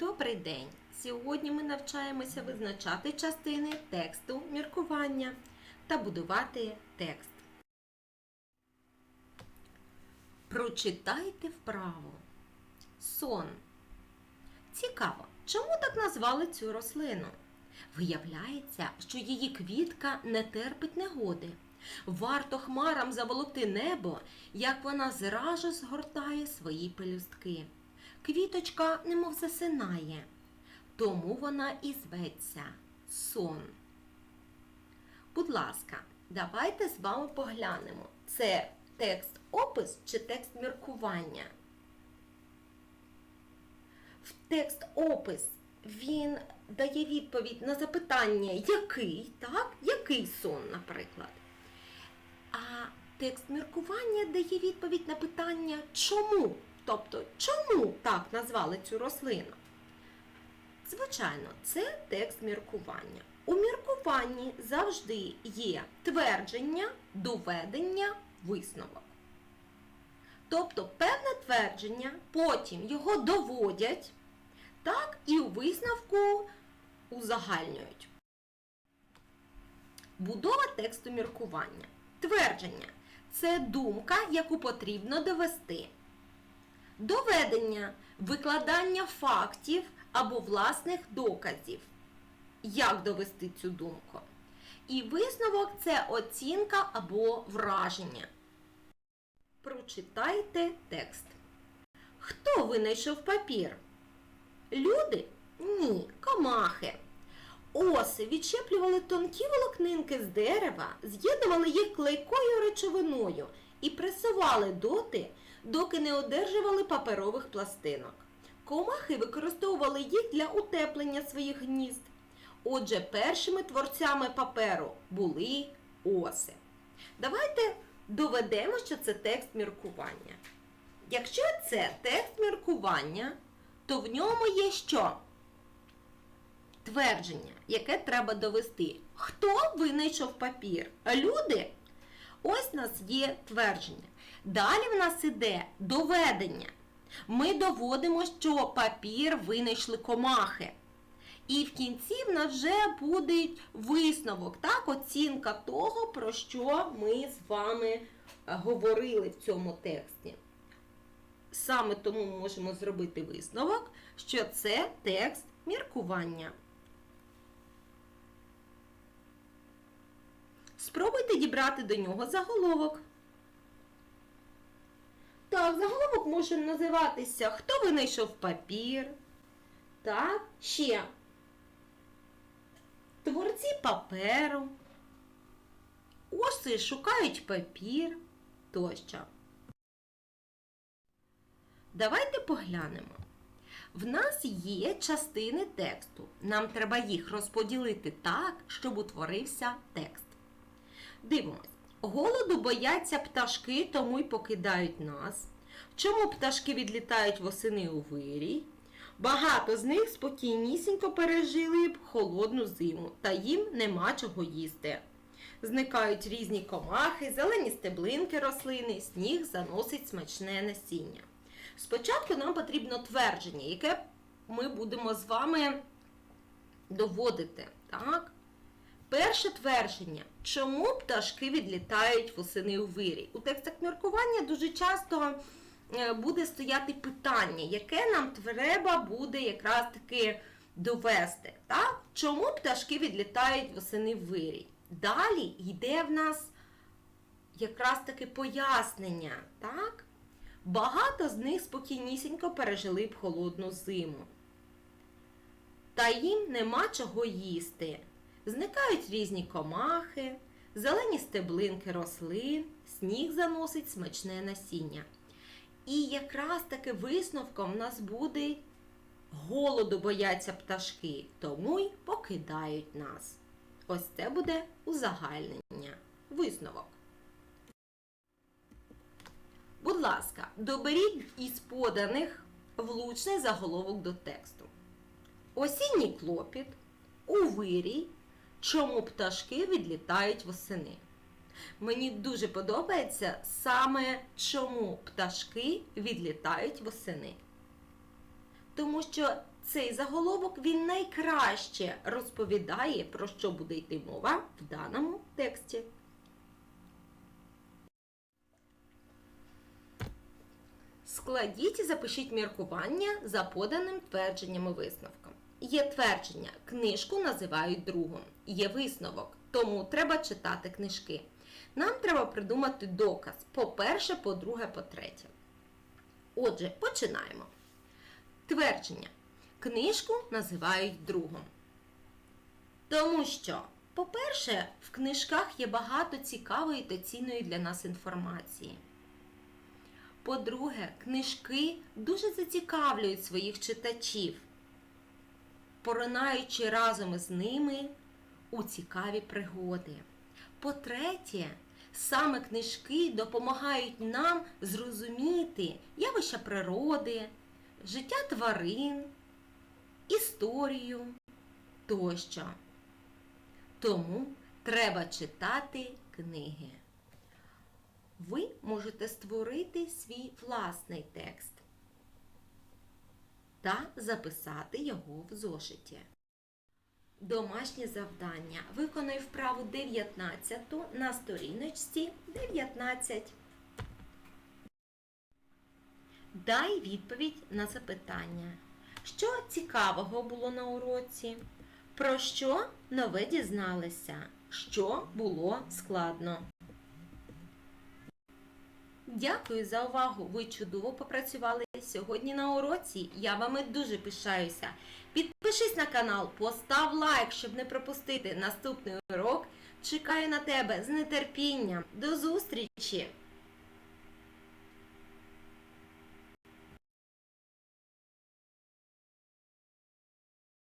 Добрий день! Сьогодні ми навчаємося визначати частини тексту міркування та будувати текст. Прочитайте вправо. Сон. Цікаво, чому так назвали цю рослину? Виявляється, що її квітка не терпить негоди. Варто хмарам заволокти небо, як вона зразу згортає свої пелюстки. Квіточка немов засинає, тому вона і зветься сон. Будь ласка, давайте з вами поглянемо. Це текст опис чи текст міркування. В текст опис він дає відповідь на запитання, який, так? Який сон, наприклад. А текст міркування дає відповідь на питання чому? Тобто, чому так назвали цю рослину? Звичайно, це текст міркування. У міркуванні завжди є твердження, доведення, висновок. Тобто певне твердження, потім його доводять, так, і у висновку узагальнюють. Будова тексту міркування. Твердження це думка, яку потрібно довести. Доведення викладання фактів або власних доказів. Як довести цю думку? І висновок це оцінка або враження. Прочитайте текст. Хто винайшов папір? Люди? Ні, комахи. Оси відчеплювали тонкі волокнинки з дерева, з'єднували їх клейкою речовиною і пресували доти, доки не одержували паперових пластинок. Комахи використовували їх для утеплення своїх гнізд. Отже, першими творцями паперу були оси. Давайте доведемо, що це текст міркування. Якщо це текст міркування, то в ньому є що? Твердження, яке треба довести. Хто винайшов папір? Люди? Ось у нас є твердження. Далі в нас іде доведення. Ми доводимо, що папір винайшли комахи. І в кінці в нас вже буде висновок, так, оцінка того, про що ми з вами е, говорили в цьому тексті. Саме тому ми можемо зробити висновок, що це текст міркування. Спробуйте дібрати до нього заголовок. Так, заголовок може називатися Хто винайшов папір? Так, ще. Творці паперу. Оси шукають папір тощо. Давайте поглянемо. В нас є частини тексту. Нам треба їх розподілити так, щоб утворився текст. Дивимось. Голоду бояться пташки, тому й покидають нас. Чому пташки відлітають восени у вирій? Багато з них спокійнісінько пережили б холодну зиму, та їм нема чого їсти. Зникають різні комахи, зелені стеблинки рослини, сніг заносить смачне насіння. Спочатку нам потрібно твердження, яке ми будемо з вами доводити. Так? Перше твердження. Чому пташки відлітають восени у вирій? У текстах міркування дуже часто е, буде стояти питання, яке нам треба буде якраз таки довести. Так? Чому пташки відлітають восени в вирій? Далі йде в нас якраз таки пояснення. Так? Багато з них спокійнісінько пережили б холодну зиму. Та їм нема чого їсти. Зникають різні комахи, зелені стеблинки рослин, сніг заносить смачне насіння. І якраз таки висновком в нас буде голоду бояться пташки, тому й покидають нас. Ось це буде узагальнення. Висновок. Будь ласка, доберіть із поданих влучний заголовок до тексту. Осінній клопіт, у вирій, чому пташки відлітають восени. Мені дуже подобається саме чому пташки відлітають восени. Тому що Цей заголовок він найкраще розповідає, про що буде йти мова в даному тексті. Складіть і запишіть міркування за поданим твердженням і висновком. Є твердження, книжку називають другом. Є висновок, тому треба читати книжки. Нам треба придумати доказ по-перше, по-друге, по-третє. Отже, починаємо. Твердження. Книжку називають другом. Тому що, по-перше, в книжках є багато цікавої та цінної для нас інформації. По-друге, книжки дуже зацікавлюють своїх читачів, поринаючи разом із ними у цікаві пригоди. По-третє, саме книжки допомагають нам зрозуміти явища природи, життя тварин, історію тощо. Тому треба читати книги. Ви можете створити свій власний текст та записати його в зошиті. Домашнє завдання. Виконай вправу 19 на сторіночці 19. Дай відповідь на запитання. Що цікавого було на уроці? Про що нове дізналися? Що було складно? Дякую за увагу! Ви чудово попрацювали сьогодні на уроці. Я вами дуже пишаюся. Підпишись на канал, постав лайк, щоб не пропустити наступний урок. Чекаю на тебе з нетерпінням. До зустрічі!